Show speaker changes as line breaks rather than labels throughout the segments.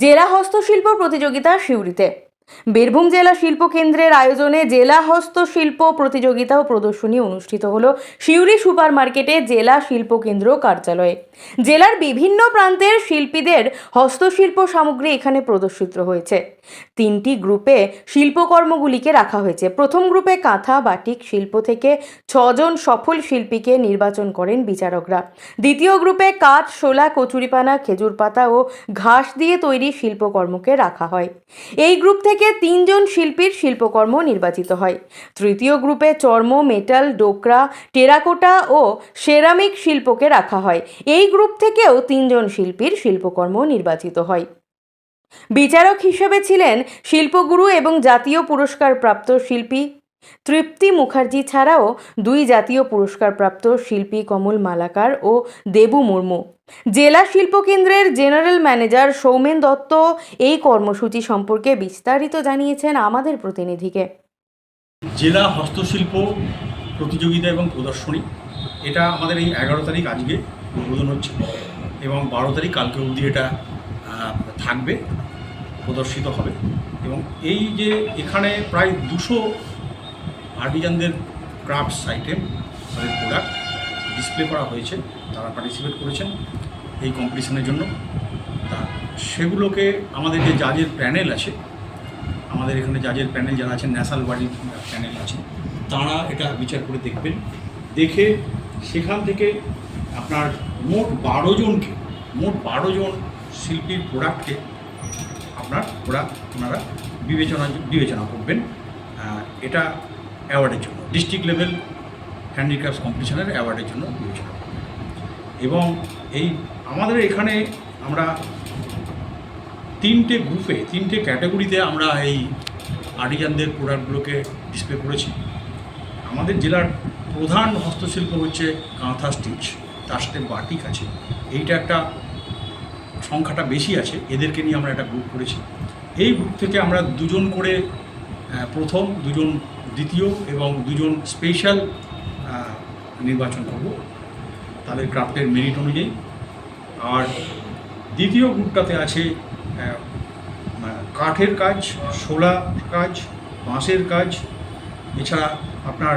জেলা হস্তশিল্প প্রতিযোগিতা সিউড়িতে। বীরভূম জেলা শিল্প কেন্দ্রের আয়োজনে জেলা হস্তশিল্প প্রতিযোগিতা ও প্রদর্শনী অনুষ্ঠিত হল সিউড়ি সুপার মার্কেটে জেলা শিল্প কেন্দ্র কার্যালয়ে। জেলার বিভিন্ন প্রান্তের শিল্পীদের হস্তশিল্প সামগ্রী এখানে প্রদর্শিত হয়েছে। তিনটি গ্রুপে শিল্পকর্মগুলিকে রাখা হয়েছে। প্রথম গ্রুপে কাঁথা, বাটিক শিল্প থেকে ছজন সফল শিল্পীকে নির্বাচন করেন বিচারকরা। দ্বিতীয় গ্রুপে কাঠ, শোলা, কচুরিপানা, খেজুর পাতা ও ঘাস দিয়ে তৈরি শিল্পকর্মকে রাখা হয়। এই গ্রুপ থেকে তিনজন শিল্পীর শিল্পকর্ম নির্বাচিত হয়। তৃতীয় গ্রুপে চর্ম, মেটাল, ডোকরা, টেরাকোটা ও সেরামিক শিল্পকে রাখা হয়। এই গ্রুপ থেকেও তিনজন শিল্পীর শিল্পকর্ম নির্বাচিত হয়। বিচারক হিসেবে ছিলেন শিল্পগুরু এবং জাতীয় পুরস্কারপ্রাপ্ত শিল্পী তৃপ্তি মুখার্জি ছাড়াও দুই জাতীয় পুরস্কারপ্রাপ্ত শিল্পী কমল মালাকার ও দেবু মুর্মু। জেলা শিল্পকেন্দ্রের জেনারেল ম্যানেজার সৌমেন দত্ত এই কর্মসূচি সম্পর্কে বিস্তারিত জানিয়েছেন আমাদের প্রতিনিধিকে।
জেলা হস্তশিল্প প্রতিযোগিতা এবং প্রদর্শনী, এটা আমাদের এই এগারো তারিখ আজকে উদ্বোধন হচ্ছে এবং বারো তারিখ কালকে অবধি এটা থাকবে, প্রদর্শিত হবে এবং এই যে এখানে প্রায় দুশো আর্টিজানদের ক্রাফটস আইটেম, তাদের প্রোডাক্ট ডিসপ্লে করা হয়েছে, তারা পার্টিসিপেট করেছেন এই কম্পিটিশনের জন্য। তা সেগুলোকে আমাদের যে জাজের প্যানেল আছে, আমাদের এখানে জাজের প্যানেল যারা আছেন ন্যাশনাল বডির প্যানেল আছে, তারা এটা বিচার করে দেখবেন। দেখে সেখান থেকে আপনার মোট বারো জনকে, মোট বারো জন শিল্পীর প্রোডাক্টকে আপনার ওরা ওনারা বিবেচনা বিবেচনা করবেন। এটা অ্যাওয়ার্ডের জন্য, ডিস্ট্রিক্ট লেভেল হ্যান্ডিক্রাফটস কম্পিটিশনের অ্যাওয়ার্ডের জন্য বিবেচনা এবং এই আমাদের এখানে আমরা তিনটে গ্রুপে, তিনটে ক্যাটাগরিতে আমরা এই আর্টিজানদের প্রোডাক্টগুলোকে ডিসপ্লে করেছি। আমাদের জেলার প্রধান হস্তশিল্প হচ্ছে কাঁথা স্টিচ, তার সাথে বাটিক আছে। এইটা একটা সংখ্যাটা বেশি আছে, এদেরকে নিয়ে আমরা একটা গ্রুপ করেছি। এই গ্রুপ থেকে আমরা দুজন করে প্রথম দুজন দ্বিতীয় এবং দুজন স্পেশাল নির্বাচন করব। তাদের ক্রাফটের মেরিট অনুযায়ী। আর দ্বিতীয় গ্রুপটাতে আছে কাঠের কাজ শোলা কাজ, বাঁশের কাজ, এছাড়া আপনার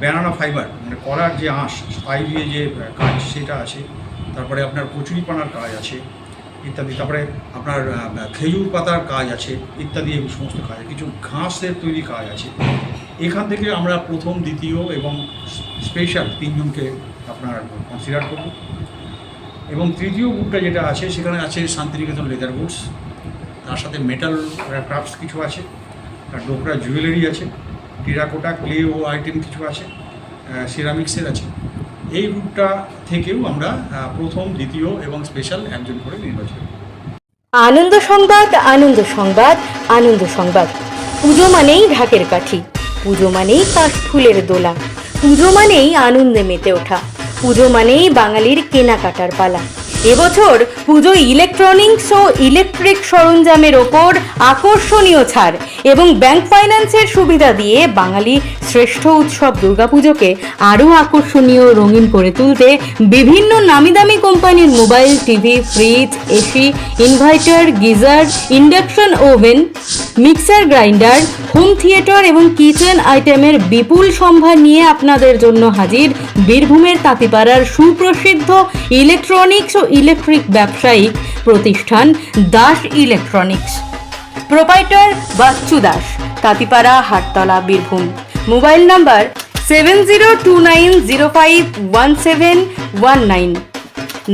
ব্যানানা ফাইবার মানে কলার যে আঁশ ছাই দিয়ে যে কাজ, সেটা আছে। তারপরে আপনার কচুরিপানার কাজ আছে। ইত্যাদি, তারপরে আপনার খেজুর পাতার কাজ আছে, ইত্যাদি এই সমস্ত কাজ কিছু ঘাসের তৈরি কাজ আছে। এখান থেকে আমরা প্রথম, দ্বিতীয় এবং স্পেশাল তিনজনকে আপনার কনসিডার করব। এবং তৃতীয় গ্রুপটা যেটা আছে, সেখানে আছে শান্তিনিকেতন লেদার গুডস তার সাথে মেটাল ক্রাফটস কিছু আছে, তার ডোকরা জুয়েলারি আছে, টেরাকোটা ক্লে ও আইটেম কিছু আছে সিরামিক্সের আছে। এই রুটটা থেকেও আমরা প্রথম, দ্বিতীয় এবং স্পেশাল একজন করে নির্বাচন
আনন্দ সংবাদ আনন্দ সংবাদ আনন্দ সংবাদ। পুজো মানেই ঢাকের কাঠি, পুজো মানেই কাশ ফুলের দোলা, পুজো মানেই আনন্দে মেতে ওঠা, পুজো মানেই বাঙালির কেনাকাটার পালা। এবছর পুজো ইলেকট্রনিক্স ও ইলেকট্রিক সরঞ্জামের ওপর আকর্ষণীয় ছাড় এবং ব্যাংক ফাইন্যান্সের সুবিধা দিয়ে বাঙালি শ্রেষ্ঠ উৎসব দুর্গাপুজোকে আরও আকর্ষণীয় রঙিন করে তুলতে বিভিন্ন নামি দামি কোম্পানির mobile, TV, fridge, AC inverter geyser, induction oven mixer grinder, home theatre এবং কিচেন আইটেমের বিপুল সম্ভার নিয়ে আপনাদের জন্য হাজির বীরভূমের তাঁতিপাড়ার সুপ্রসিদ্ধ ইলেকট্রনিক্স ও ইলেকট্রিক ব্যবসায়িক প্রতিষ্ঠান Das electronics. Proprietor Bachchu Das, তাঁতিপাড়া, Hattala, Birbhum. Mobile number seven zero two nine zero five one seven one nine.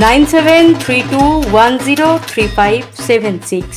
Nine seven three two one zero three five seven six.